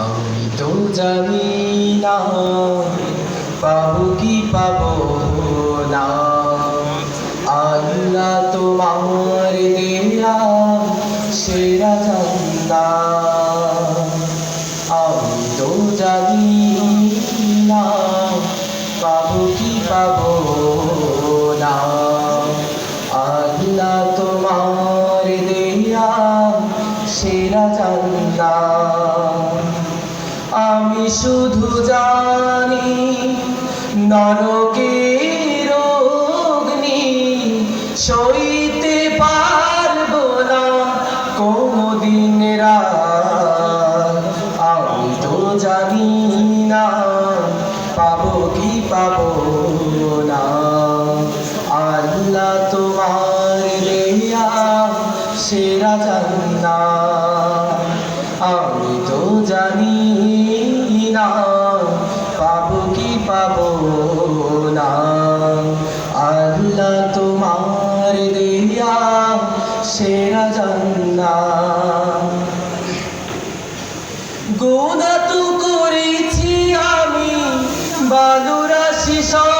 আমি তো জানি না, পাবো কি পাবো না। আল্লাহ তোমার দেয়া সেরা জান্না আমি তো জানি না, পাবো কি পাবো না। সেরা আমি শুধু জানি, নরকের অগ্নি সইতে পারব না। কোনদিন আমি তো জানি না, পাবো কি পাবো না। আল্লাহ তোমার দেয়া সেরা জান্না আমি তোমার দেয়া তো করেছি আমি বালুরাশি সম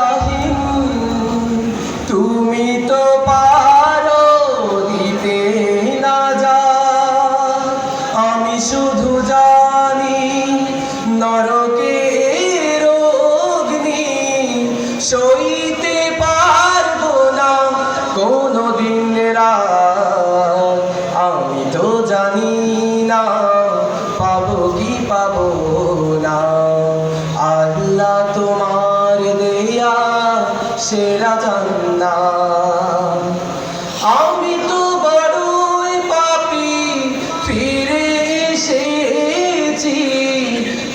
সেরা জান্না আমি তো বড়ই পাপি, ফিরে এসেছি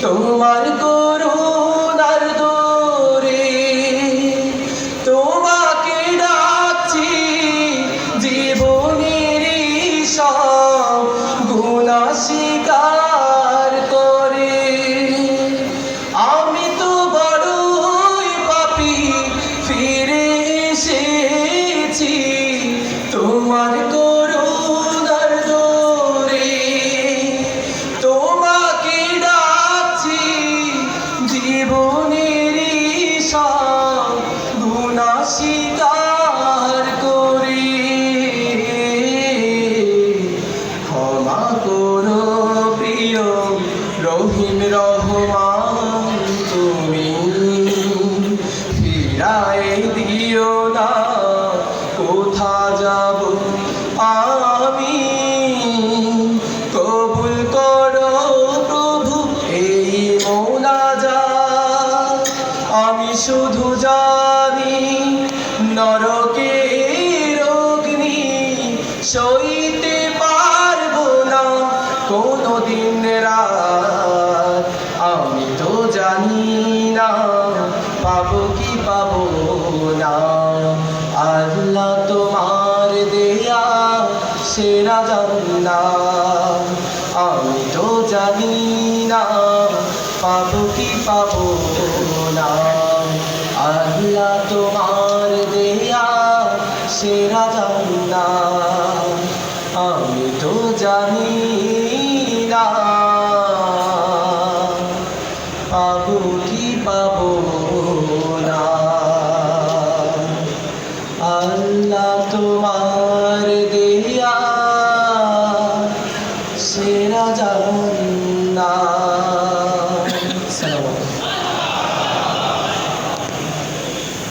তোমার করুণার দোরে। তোমাকে ডাকছি জীবনের সব ফিরায় দিও না? কোথা যাব? আমি কবুল করো প্রভু, এই মোনাজাত। আমি শুধু জানি নরকের অগ্নি সইতে পারব না। কোনো দিন রাত, আমি তো জানি না, পাবো কি সেরা জান্না আমি তো জানি না, পাবো কি পাবো না। আল্লাহ তোমার দেয়া সেরা জান্না আমি তো জানি না, পাবো কি পাবো না। জান